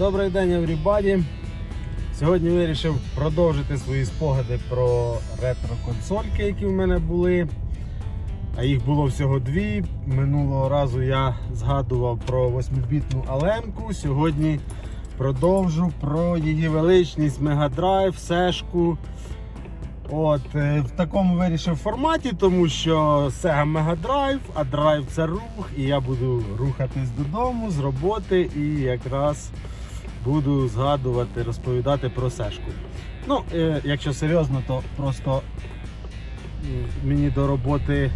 Добрий день, everybody! Сьогодні вирішив продовжити свої спогади про ретро-консольки, які в мене були. А їх було всього дві. Минулого разу я згадував про 8-бітну Аленку. Сьогодні продовжу про її величність Мегадрайв, Сешку. От, е, в такому вирішив форматі, тому що Sega Mega Drive, а драйв це рух, і я буду рухатись додому з роботи і якраз буду згадувати, розповідати про Сешку. Ну, е, якщо серйозно, то просто мені до роботи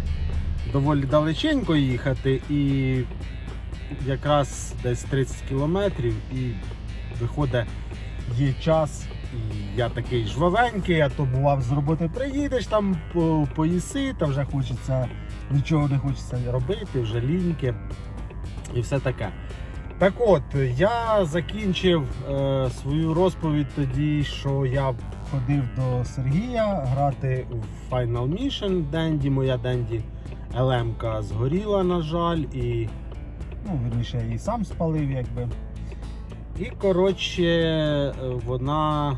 доволі далеченько їхати і якраз десь 30 кілометрів і виходить є час. І я такий жвавенький, а то бував з роботи приїдеш там по, поїси, та вже хочеться, нічого не хочеться робити, вже ліньки і все таке. Так от, я закінчив е, свою розповідь тоді, що я ходив до Сергія грати в Final Mission Денді. Моя Денді ЛМК згоріла, на жаль, і ну, вірніше, я її сам спалив, якби. І коротше, е, вона.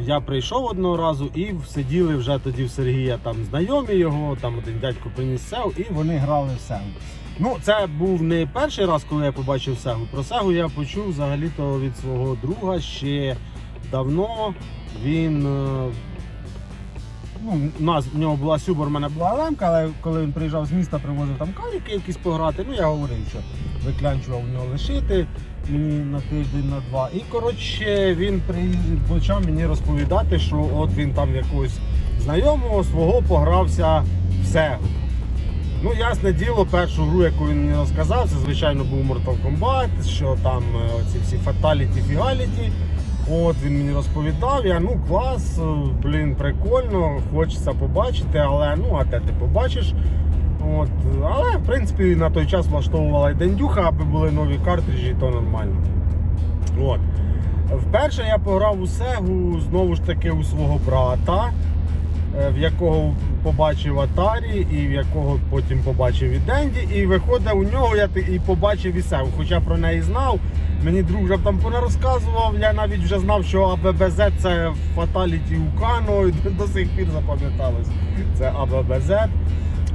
Я прийшов одного разу і сиділи вже тоді в Сергія там знайомі його, там один дядько приніс Сегу, і вони грали в Сегу. Ну, це був не перший раз, коли я побачив Сегу. Про Сегу я почув взагалі-то від свого друга ще давно. Він. е, Ну, у нас в нього була Сюбор, в мене була лемка, але коли він приїжджав з міста, привозив там каріки якісь пограти. Ну я говорив, що виклянчував в нього лишити мені на тиждень, на два. І коротше він почав мені розповідати, що от він там якогось знайомого свого погрався в Сегу. Ну, ясне діло, першу гру, яку він мені розказав, це звичайно був Mortal Kombat, що там е, оці всі фаталіті, фігаліті. От він мені розповідав, я ну клас, е, блін, прикольно, хочеться побачити, але ну, а де ти побачиш. От, але в принципі на той час влаштовувала і дендюха, аби були нові картриджі, то нормально. От. Вперше я пограв у Сегу знову ж таки у свого брата, в якого побачив Atari і в якого потім побачив і Денді. І виходить у нього я і побачив і Сегу, хоча про неї знав. Мені друг вже там понарозказував, я навіть вже знав, що АББЗ це фаталіті Укано, до сих пір запам'яталось. Це АББЗ.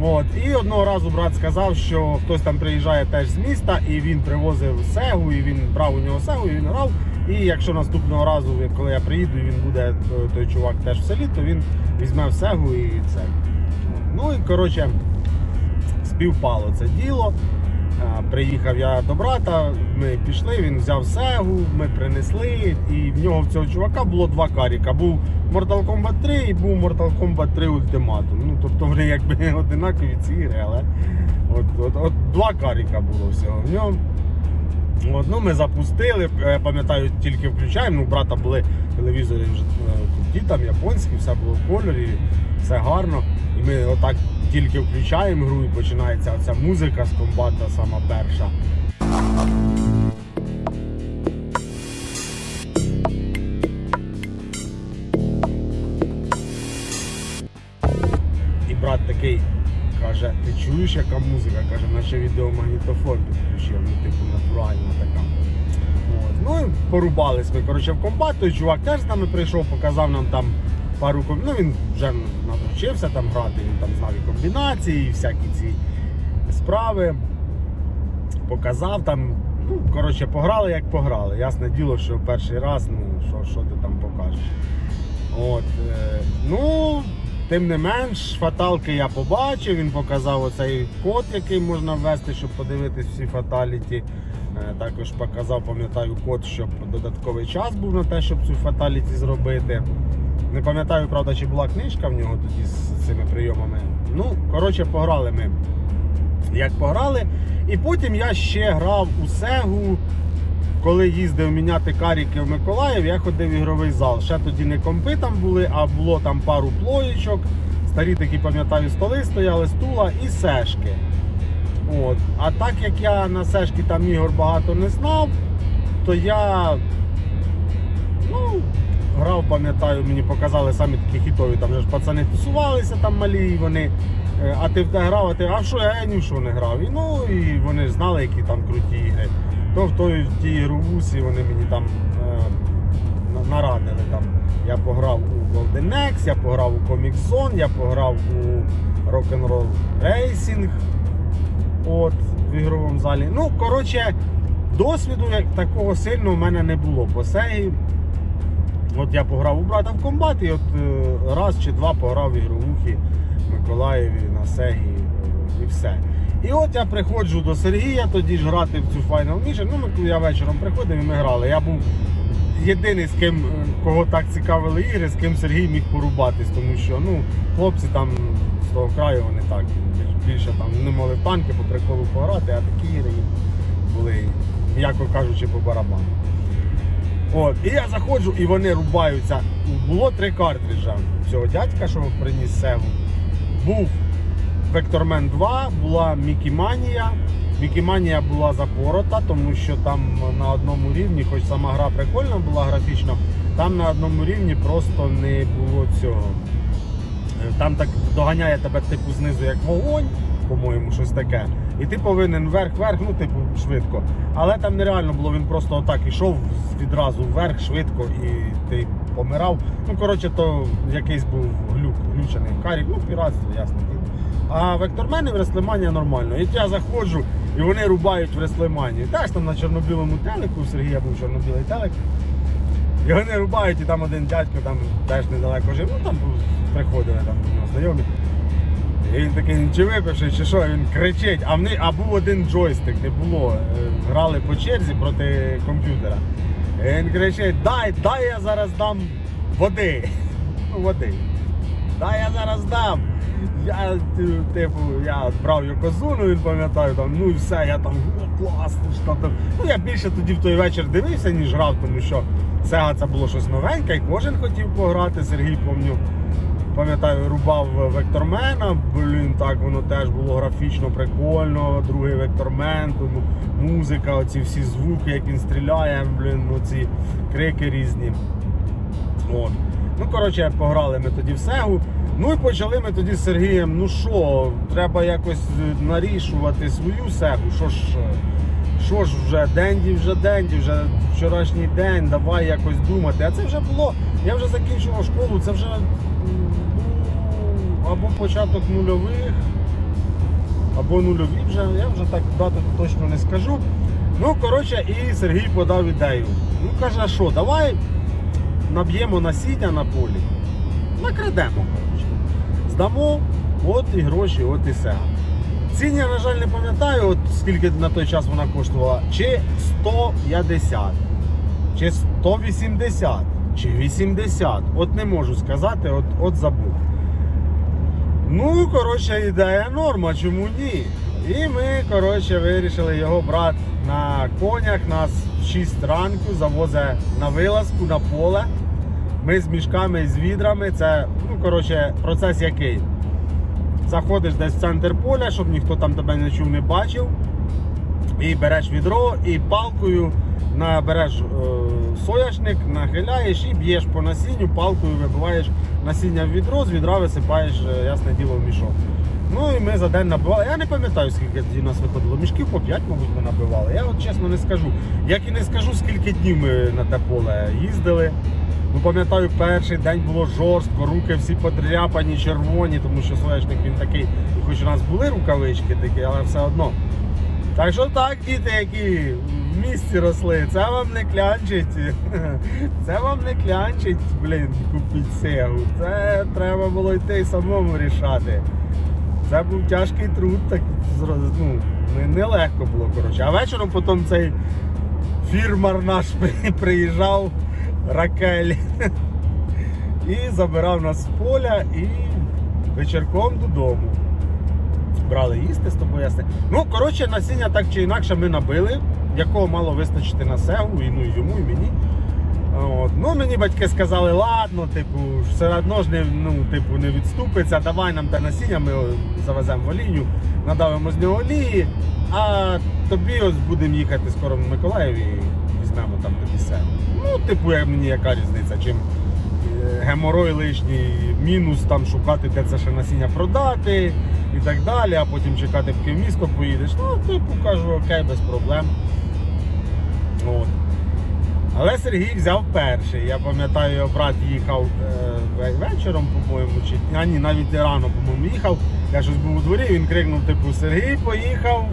От. І одного разу брат сказав, що хтось там приїжджає теж з міста, і він привозив сегу, і він брав у нього сегу, і він грав. І якщо наступного разу, коли я приїду, він буде е, той чувак теж в селі, то він візьме в сегу і це. Ну і коротше, співпало це діло. Приїхав я до брата, ми пішли, він взяв сегу, ми принесли, і в нього в цього чувака було два каріка. Був Mortal Kombat 3 і був Mortal Kombat 3 Ultimatum. Ну, тобто вони якби одинакові ці ігри, але от, от, от два каріка було всього в ньому. От, ну, ми запустили, я пам'ятаю, тільки включаємо. Ну, у брата були телевізори е, круті, там японські, все було в кольорі, все гарно. І ми отак тільки включаємо гру і починається оця музика з комбата, сама перша. І брат такий каже, ти чуєш, яка музика? Каже, наче відеомагнітофон підключив, ну типу натуральна така. От. Ну і порубались ми коротше, в комбат, той чувак теж з нами прийшов, показав нам там пару ком- Ну він вже навчився там грати, він там знав і комбінації, і всякі ці справи. Показав там. Ну, коротше, пограли як пограли. Ясне діло, що перший раз, ну, що, що ти там покажеш. От, е, ну, тим не менш, фаталки я побачив, він показав оцей код, який можна ввести, щоб подивитись всі фаталіті. Е, Також показав, пам'ятаю, код, щоб додатковий час був на те, щоб цю фаталіті зробити. Не пам'ятаю, правда, чи була книжка в нього тоді з цими прийомами. Ну, коротше, пограли ми. Як пограли. І потім я ще грав у Сегу. Коли їздив міняти каріки в Миколаїв, я ходив в ігровий зал. Ще тоді не компи там були, а було там пару плоєчок. Старі такі, пам'ятаю, столи стояли, стула і сешки. От. А так як я на сешки там ігор багато не знав, то я ну, грав, пам'ятаю, мені показали самі такі хітові, там ж пацани тусувалися там малі, і вони. е, А ти в те грав, а ти, а що я ні в що не грав. І, ну і вони знали, які там круті ігри. То в той в тій ігровусі вони мені там е, нарадили. Там. Я пограв у Golden Axe, я пограв у Comic Zone, я пограв у Rock'n'Roll Racing. От, в ігровому залі. Ну, коротше, досвіду як такого сильного в мене не було по Сегі. От я пограв у брата в комбат і от е, раз чи два пограв в ігровухі в Миколаєві на Сегі і все. І от я приходжу до Сергія тоді ж грати в цю Final Mission. Ну, ми- я вечором приходив і ми грали. Я був єдиний, з ким, кого так цікавили ігри, з ким Сергій міг порубатись, тому що ну, хлопці там з того краю вони так більше там не могли в танки по приколу пограти, а такі ігри були, м'яко кажучи, по барабану. От, і я заходжу, і вони рубаються. Було три картриджа цього дядька, що приніс Сегу. Був Вектормен 2, була Мікіманія. Мікіманія була запорота, тому що там на одному рівні, хоч сама гра прикольна була графічно, там на одному рівні просто не було цього. Е, Там так доганяє тебе типу знизу як вогонь, по-моєму, щось таке. І ти повинен вверх-вверх, ну, типу, швидко. Але там нереально було, він просто отак ішов відразу вверх, швидко, і ти помирав. Ну, коротше, то якийсь був глюк, глючений карік, ну, піратство, ясно. А вектормени в Реслеманія нормально. І я заходжу, і вони рубають в Реслеманії. Теж там на чорно-білому телеку, у Сергія був чорно-білий телек. І вони рубають, і там один дядько там теж недалеко жив, ну там приходили там знайомі. І він такий, чи випивши, чи що, він кричить, а, в а був один джойстик, не було. Е, Грали по черзі проти комп'ютера. І він кричить, дай, дай я зараз дам води. Ну, води. Дай я зараз дам. Я ти- типу, я брав Йокозуну, він пам'ятаю, там, ну і все, я там класно, що там. Ну я більше тоді в той вечір дивився, ніж грав, тому що Сега це було щось новеньке, і кожен хотів пограти. Сергій помню, пам'ятаю, рубав Вектормена. Блін, так воно теж було графічно прикольно. Другий Вектормен, тому музика, оці всі звуки, як він стріляє, блін, оці крики різні. От. Ну, коротше, пограли ми тоді в Сегу. Ну і почали ми тоді з Сергієм, ну що, треба якось е, нарішувати свою сегу. Що ж, е, що ж вже, денді вже денді, вже вчорашній день, давай якось думати. А це вже було, я вже закінчував школу, це вже м, ну, або початок нульових, або нульові вже, я вже так дату точно не скажу. Ну, коротше, і Сергій подав ідею. Ну, каже, а що, давай наб'ємо насіння на полі, накрадемо, коротше. Здамо, от і гроші, от і все. Цін я, на жаль, не пам'ятаю, от скільки на той час вона коштувала. Чи 150, чи 180, чи 80. От не можу сказати, от, от забув. Ну, коротше, ідея норма, чому ні? І ми, коротше, вирішили його брати на конях, нас 6 ранку завозить на вилазку, на поле. Ми з мішками і з відрами. Це, ну, коротше, процес який? Заходиш десь в центр поля, щоб ніхто там тебе не чув, не бачив. І береш відро і палкою на, береш е, соняшник, нахиляєш і б'єш по насінню, палкою вибиваєш насіння в відро, з відра висипаєш, е, ясне діло, в мішок. Ну і ми за день набивали. Я не пам'ятаю, скільки тоді нас виходило. Мішків по 5, мабуть, ми набивали. Я от чесно не скажу. Як і не скажу, скільки днів ми на те поле їздили. Ну, пам'ятаю, перший день було жорстко, руки всі подряпані, червоні, тому що соняшник він такий, хоч у нас були рукавички такі, але все одно. Так що так, діти, які в місті росли, це вам не клянчить. Це вам не клянчить, блін, купіть сегу. Це треба було йти самому рішати. Це був тяжкий труд, так ну, не- нелегко було, коротше. А вечором потім цей фірмар наш приїжджав, Ракель, і забирав нас з поля і вечірком додому брали їсти з тобою ясне. Ну, коротше, насіння так чи інакше ми набили, якого мало вистачити на сегу, і, ну, йому, і мені. От. Ну, мені батьки сказали, ладно, типу, все одно ж не, ну, типу, не відступиться, давай нам те насіння, ми завеземо в олію, надавимо з нього олії, а тобі ось будемо їхати скоро в Миколаїв і візьмемо там тобі сегу. Ну, типу, мені яка різниця, чим е, геморой лишній, мінус там шукати, де це ще насіння продати і так далі, а потім чекати, поки в місто поїдеш. Ну, типу кажу, окей, без проблем. От. Але Сергій взяв перший. Я пам'ятаю, його брат їхав е, вечором, по-моєму, чи а ні, навіть рано, по-моєму, їхав. Я щось був у дворі, він крикнув, типу, Сергій поїхав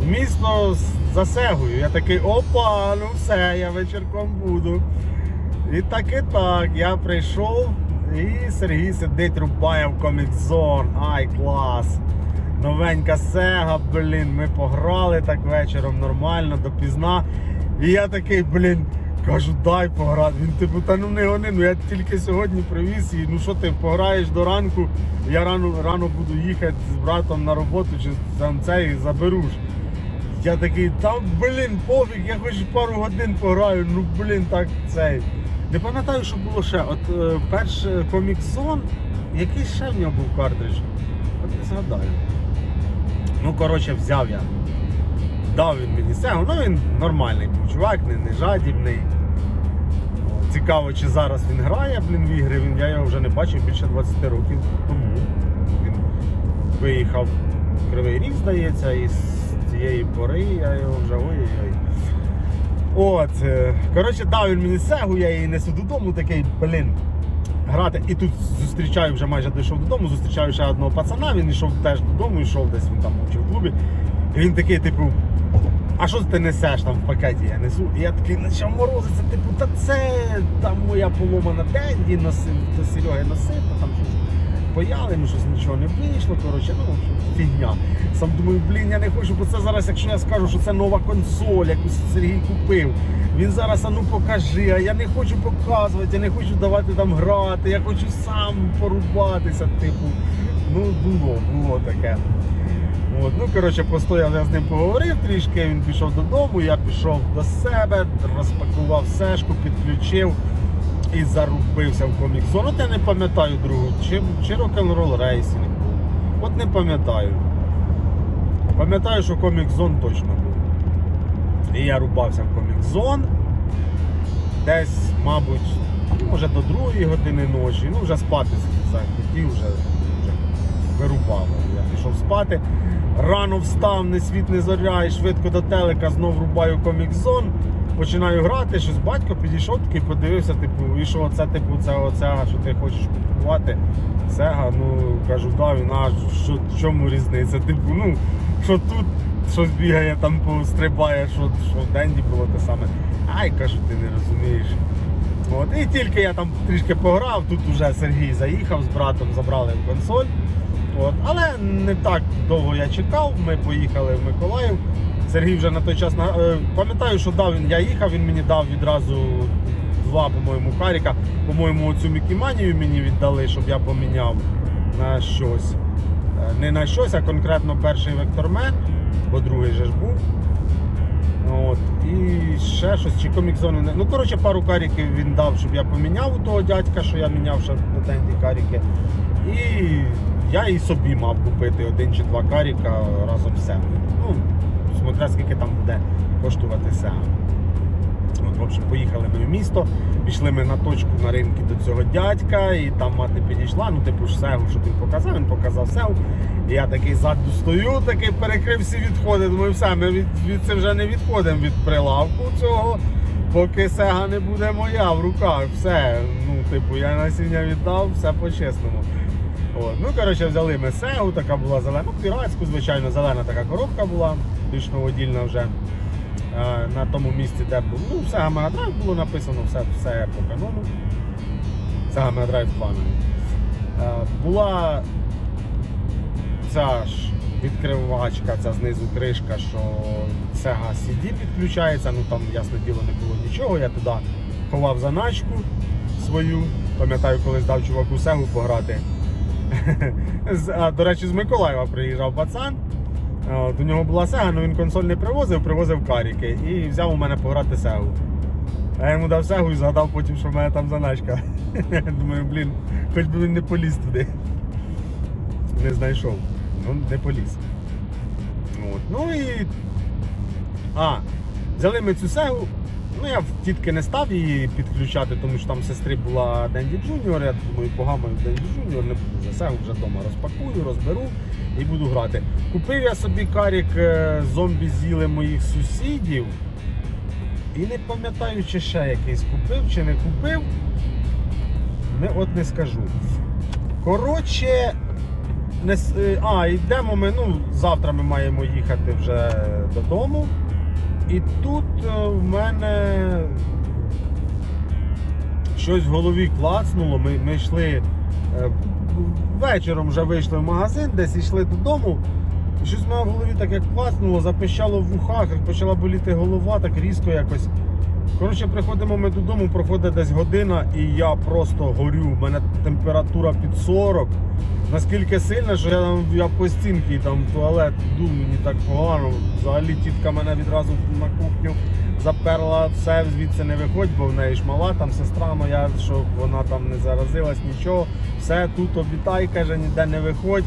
в місто за Сегою. Я такий, опа, ну все, я вечірком буду. І так і так, я прийшов, і Сергій сидить, рубає в комікзон. Ай, клас! Новенька сега, блін, ми пограли так вечором нормально, допізна. І я такий, блін, кажу, дай пограти. Він типу, та ну не гони, ну я тільки сьогодні привіз і ну що ти пограєш до ранку, я рано рано буду їхати з братом на роботу чи там цей заберу ж. Я такий, там блін, пофіг, я хоч пару годин пограю, ну блін, так цей. Не пам'ятаю, що було ще. От е, перший коміксон, який ще в нього був картридж? От не згадаю. Ну, коротше, взяв я. Дав він мені сегу, ну він нормальний був чувак, не, не жадібний. Цікаво, чи зараз він грає, блін, в ігри. Він, я його вже не бачив більше 20 років тому. Він виїхав в Кривий Ріг, здається, і з цієї пори я його вже ой-ой-ой. От, е, коротше, дав він мені сегу, я її несу додому, такий, блін, грати. І тут зустрічаю, вже майже дійшов додому, зустрічаю ще одного пацана, він йшов теж додому, йшов десь, він там мовчив в клубі. І він такий, типу, а що ти несеш там в пакеті? Я несу. І я такий почав морозитися, типу, та це там моя поломана денді носив, до Сереги носив, та там щось паяли, ну щось нічого не вийшло. Коротше, ну фігня. Сам думаю, блін, я не хочу, бо це зараз, якщо я скажу, що це нова консоль, якусь Сергій купив. Він зараз а ну покажи, а я не хочу показувати, я не хочу давати там грати, я хочу сам порубатися, типу. Ну, було, було таке. От, ну, коротше, постояв, я з ним поговорив трішки, він пішов додому, я пішов до себе, розпакував сешку, підключив і зарубився в коміксон. От я не пам'ятаю другу, чи, чи рок-н-рол рейсінг був. От не пам'ятаю. Пам'ятаю, що комікзон точно був. І я рубався в комікзон. Десь, мабуть, ну, може до другої години ночі. Ну, вже спати захотів, вже, вже вирубав. Я пішов спати. Рано встав, не світ, не зоря, і швидко до телека знов рубаю комікзон. Починаю грати, щось батько підійшов такий, подивився, типу, і що це, типу, це оця, що ти хочеш купувати. Сега, ну кажу, да, він, що, в чому різниця? Типу, ну, що тут щось бігає, там стрибає, що, що в Денді було те саме. Ай, кажу, ти не розумієш. От, і тільки я там трішки пограв, тут вже Сергій заїхав з братом, забрали консоль. От. Але не так довго я чекав, ми поїхали в Миколаїв. Сергій вже на той час е, пам'ятаю, що дав він, я їхав, він мені дав відразу два, по-моєму, каріка. По-моєму, оцю Мікіманію мені віддали, щоб я поміняв на щось. Е, Не на щось, а конкретно перший вектормен, бо другий же ж був. От. І ще щось, чи комікзони. Ну, коротше, пару каріків він дав, щоб я поміняв у того дядька, що я міняв ще на каріки. І я і собі мав купити один чи два каріка разом з Семою. Ну, смотря скільки там буде коштувати Сема. От, в общем, поїхали ми в місто, пішли ми на точку на ринку до цього дядька, і там мати підійшла, ну типу ж Сегу, щоб він показав, він показав Сегу. І я такий ззаду стою, такий перекрив всі відходи. Думаю, все, ми від, від це вже не відходимо від прилавку цього, поки Сега не буде моя в руках. Все. Ну, типу, я насіння віддав, все по-чесному. От. Ну, коротше, взяли ми Сегу, така була зелена, ну, піратську, звичайно, зелена така коробка була, більш новодільна вже. Е, На тому місці, де був. Ну, Sega Mega Drive було написано, все, все по канону. Sega Mega Drive 2. Е, Була ця ж відкривачка, ця знизу кришка, що Sega CD підключається, ну там, ясне діло, не було нічого. Я туди ховав заначку свою. Пам'ятаю, коли здав чуваку Sega пограти. До речі, з Миколаєва приїжджав пацан. У нього була Sega, але він консоль не привозив, привозив каріки і взяв у мене пограти Сегу. А я йому дав Сегу і згадав потім, що в мене там заначка. Думаю, блін, хоч би він не поліз туди. Не знайшов. Ну, не поліз. От. Ну і. А, взяли ми цю Сегу, Ну, я в тітки не став її підключати, тому що там сестри була Денді Джуніор. Я думаю, погамаю Денді Джуніор, не буду сегу вже вдома розпакую, розберу і буду грати. Купив я собі карік е, зомбі з'їли моїх сусідів. І не пам'ятаю, чи ще якийсь купив, чи не купив. Не, от не скажу. Коротше, не, е, а, йдемо ми, ну, завтра ми маємо їхати вже додому. І тут е, в мене щось в голові клацнуло. Ми, ми йшли е, вечором вже вийшли в магазин, десь йшли додому. Щось в мене в голові так як клацнуло, запищало в вухах, як почала боліти голова, так різко якось. Коротше, приходимо ми додому, проходить десь година, і я просто горю. У мене температура під 40. Наскільки сильно, що я я по стінки там в туалет йду, мені так погано. Взагалі тітка мене відразу на кухню заперла, все звідси не виходь, бо в неї ж мала там сестра моя, щоб вона там не заразилась, нічого. Все тут обітай, каже, ніде не виходь.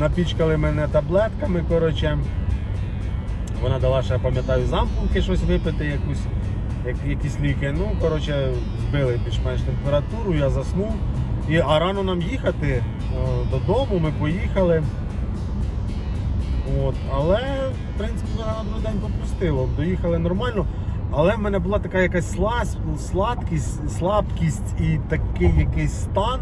Напічкали мене таблетками. коротше. Вона дала ще, пам'ятаю, зампулки щось випити, якусь, як, якісь ліки. Ну, коротше, збили більш-менш температуру, я заснув. І, а рано нам їхати е, додому, ми поїхали. От, але, в принципі, на другий день попустило. Доїхали нормально. Але в мене була така якась слаз, сладкість, слабкість і такий якийсь стан,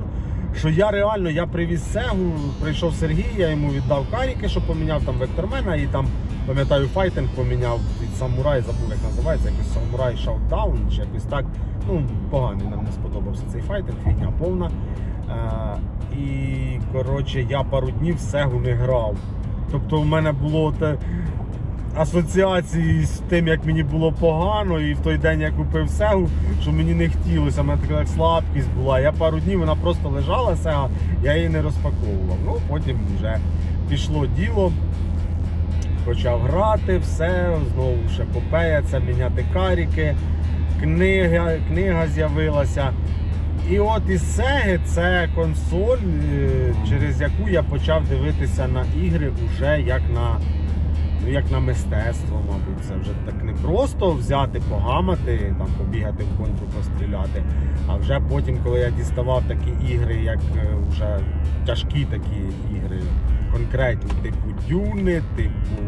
що я реально я привіз сегу, прийшов Сергій, я йому віддав каріки, що поміняв там вектормена і там, пам'ятаю, файтинг поміняв від самурай, забув як називається, якийсь самурай шаутдаун чи якось так. Ну, поганий нам не сподобався цей файтинг, фігня повна. Е, і коротше, я пару днів сегу не грав. Тобто в мене було те асоціації з тим, як мені було погано, і в той день я купив сегу, що мені не хотілося, в мене така слабкість була. Я пару днів вона просто лежала сега, я її не розпаковував. Ну, потім вже пішло діло. Почав грати, все, знову ще попея, це міняти каріки, книга, книга з'явилася. І от із Сеги це консоль, е, через яку я почав дивитися на ігри уже як на, ну, як на мистецтво, мабуть. Це вже так не просто взяти, погамати, там, побігати в контру, постріляти. А вже потім, коли я діставав такі ігри, як е, вже тяжкі такі ігри, конкретні, типу дюни, типу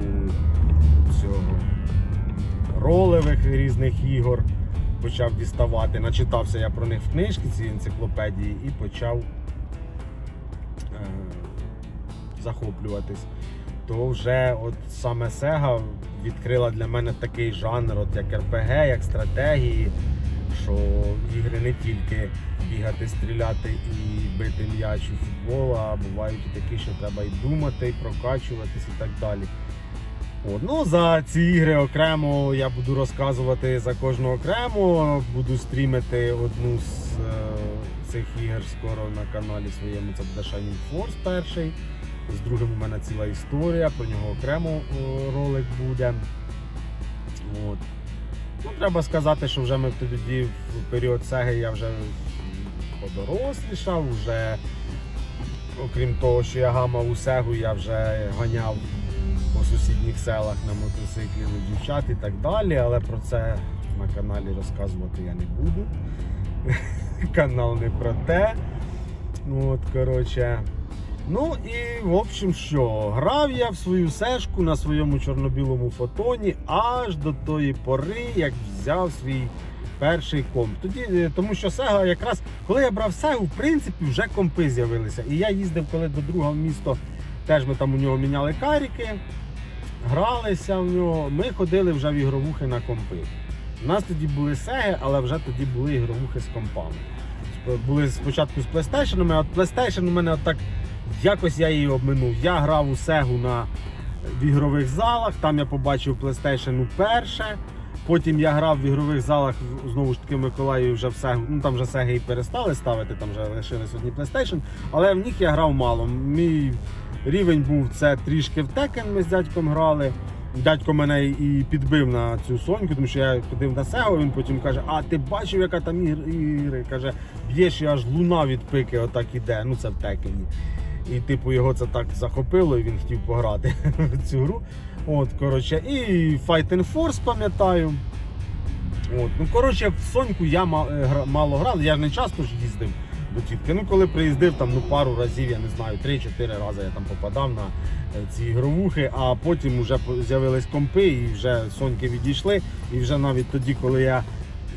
цього ролевих різних ігор почав діставати. Начитався я про них в книжці, ці енциклопедії, і почав е, захоплюватись. То вже от саме Sega відкрила для мене такий жанр, от як РПГ, як стратегії, що ігри не тільки бігати, стріляти і бити м'яч у футбол, а бувають і такі, що треба і думати, і прокачуватись і так далі. От, ну, за ці ігри окремо я буду розказувати за кожну окремо. Буду стрімити одну з е, цих ігор скоро на каналі своєму. Це буде Shining Force перший. З другим у мене ціла історія, про нього окремо е, ролик буде. От. Ну, треба сказати, що вже ми тоді в період Сеги я вже подорослішав, вже окрім того, що я гамав у Сегу, я вже ганяв по сусідніх селах на мотоциклі до дівчат і так далі, але про це на каналі розказувати я не буду. Канал не про те. От, коротше. Ну і в общем що, грав я в свою сешку на своєму чорно-білому фотоні аж до тої пори, як взяв свій перший комп. Тоді, е, тому що Сега якраз, коли я брав Сегу, в принципі, вже компи з'явилися. І я їздив коли до друга в місто, теж ми там у нього міняли каріки, гралися в нього. Ми ходили вже в ігровухи на компи. У нас тоді були Сеги, але вже тоді були ігровухи з компами. Були спочатку з PlayStation, а от PlayStation у мене отак якось я її обминув. Я грав у Сегу на в ігрових залах, там я побачив PlayStation уперше. Потім я грав в ігрових залах знову ж таки в Миколаєві вже в Сегу. Ну там вже Сеги і перестали ставити, там вже лишились одні PlayStation. Але в них я грав мало. Мій рівень був це трішки в Tekken, ми з дядьком грали. Дядько мене і підбив на цю соньку, тому що я ходив на Сегу, він потім каже, а ти бачив, яка там ігр- ігри? Каже, б'єш і аж луна від пики отак іде. Ну це в Текені. І типу його це так захопило, і він хотів пограти в цю гру. От, коротше, і Fighting Force пам'ятаю. От. Ну, коротше, в Соньку я е, мало грав, я не часто ж їздив до тітки. Ну, коли приїздив там ну, пару разів, я не знаю, 3-4 рази я там попадав на е, ці ігровухи, а потім вже з'явились компи і вже Соньки відійшли. І вже навіть тоді, коли я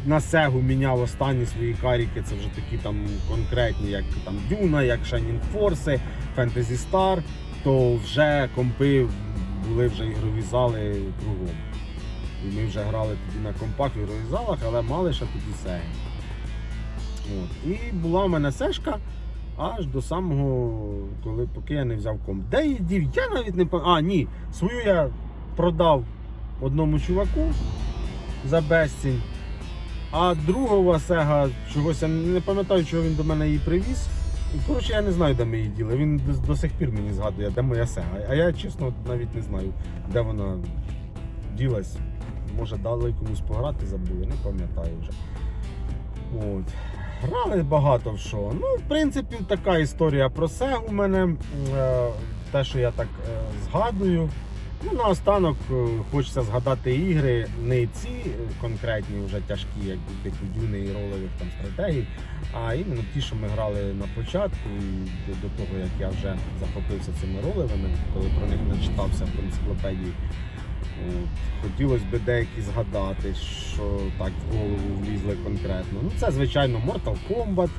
на Сегу міняв останні свої каріки, це вже такі там конкретні, як там Дюна, як Shining Force, Fantasy Star, то вже компи були вже ігрові зали кругом. І ми вже грали тоді на компах в ігрових залах, але мали ще тоді Сеги. От. І була в мене сешка аж до самого, коли поки я не взяв комп. Де її дів? Я навіть не пам'ятаю. А, ні, свою я продав одному чуваку за безцінь. А другого Сега чогось я не пам'ятаю, чого він до мене її привіз. Коротше, я не знаю, де ми її діли. Він до, до сих пір мені згадує, де моя Сега. А я чесно навіть не знаю, де вона ділась. Може дали комусь пограти, забули, не пам'ятаю вже. От. Грали багато в що. Ну, в принципі, така історія про Сегу у мене. Е, Те, що я так е, згадую. Ну, наостанок е, хочеться згадати ігри, не ці е, конкретні, вже тяжкі, як типу дюни і ролевих там стратегій, а іменно ті, що ми грали на початку, і до, того, як я вже захопився цими ролевими, коли про них начитався в енциклопедії. Хотілося б деякі згадати, що так в голову влізли конкретно. Ну, це, звичайно, Mortal Kombat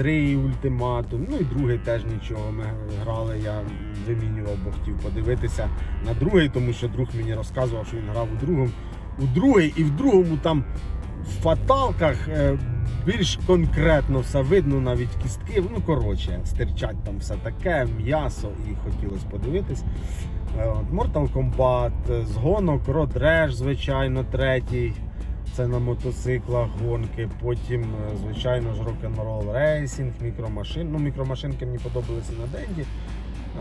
3 Ultimatum, ну і другий теж нічого. Ми грали, я вимінював, бо хотів подивитися на другий, тому що друг мені розказував, що він грав у другому. У другий і в другому там в фаталках е, більш конкретно все видно, навіть кістки. Ну, коротше, стирчать там все таке, м'ясо, і хотілося подивитись. Е, от, Mortal Kombat, е, з Road Rash, звичайно, третій. Це на мотоциклах гонки. Потім, е, звичайно ж, Rock'n'Roll Racing, мікромашин. Ну, мікромашинки мені подобалися на денді.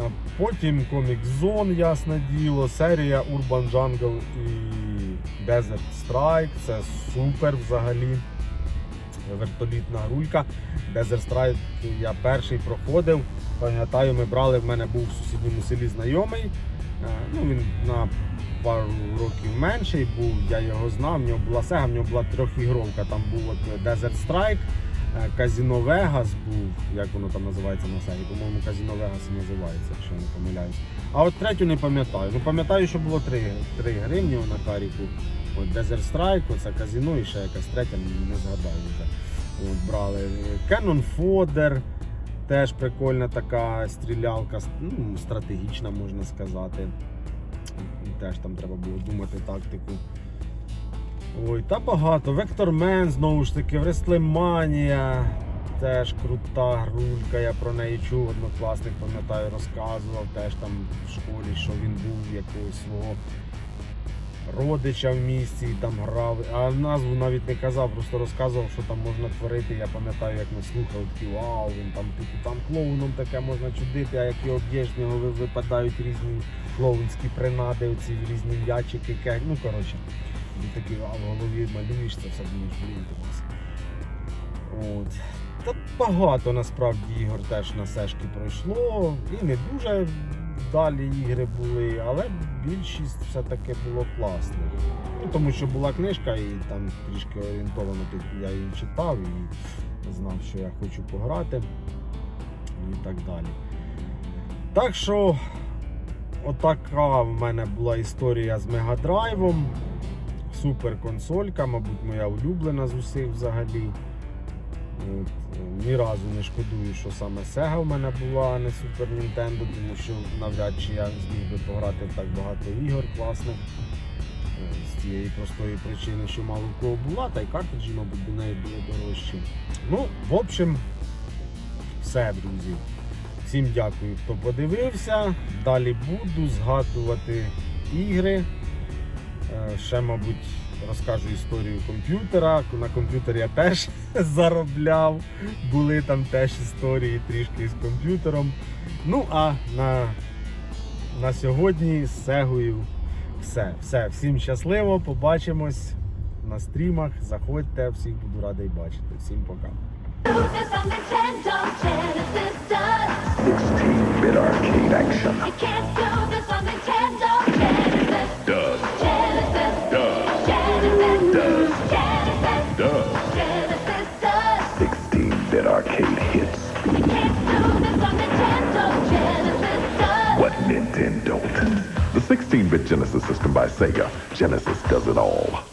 Е, Потім Comic Zone, ясне діло, серія Urban Jungle і Desert Strike. Це супер взагалі. Вертолітна рулька. Desert Strike я перший проходив. Пам'ятаю, ми брали, в мене був в сусідньому селі знайомий. Е, Ну, він на пару років менший був, я його знав, в нього була сега, в нього була трьохігровка. Там був от Desert Strike, е, Казіно Вегас був, як воно там називається на сегі, по-моєму, Казіно Вегас називається, якщо я не помиляюсь. А от третю не пам'ятаю. Ну пам'ятаю, що було три, три гривні на каріку. От Desert Strike, оце казіно і ще якась третя, не згадаю вже. От, брали. Canon Fodder, теж прикольна така стрілялка, ну, стратегічна, можна сказати. Теж там треба було думати тактику. Ой, та багато. Вектор Мен, знову ж таки, Вреслиманія. Теж крута грулька, я про неї чув, однокласник, пам'ятаю, розказував теж там в школі, що він був якогось свого родича в місті там грав. А назву навіть не казав, просто розказував, що там можна творити. Я пам'ятаю, як ми слухали, такі вау, він там типу там клоуном таке можна чудити, а як його б'єш, випадають різні клоунські принади, оці різні м'ячики, ке- ну коротше. І такі а в голові малюєш це все думаєш, блін, клас. От. Та багато насправді ігор теж на сешки пройшло. І не дуже далі ігри були, але більшість все-таки було класних. Ну, тому що була книжка і там трішки орієнтовано типу, я її читав і знав, що я хочу пограти і так далі. Так що, отака в мене була історія з мегадрайвом. Супер консолька, мабуть, моя улюблена з усіх взагалі. Е, ні разу не шкодую, що саме Sega в мене була, а не Super Nintendo, тому що навряд чи я зміг би пограти в так багато ігор класних. Е, З тієї простої причини, що мало в кого була, та й картриджі, мабуть, до неї були дорожчі. Ну, в общем, все, друзі. Всім дякую, хто подивився. Далі буду згадувати ігри. Е, Ще, мабуть, розкажу історію комп'ютера. На комп'ютері я теж заробляв. Були там теж історії трішки з комп'ютером. Ну, а на, на сьогодні з Сегою все. Все. Всім щасливо, побачимось на стрімах. Заходьте, всіх буду радий бачити. Всім пока. 16-bit arcade action. You can't do this on Nintendo Genesis. Does. The 16-bit Genesis system by Sega. Genesis does it all.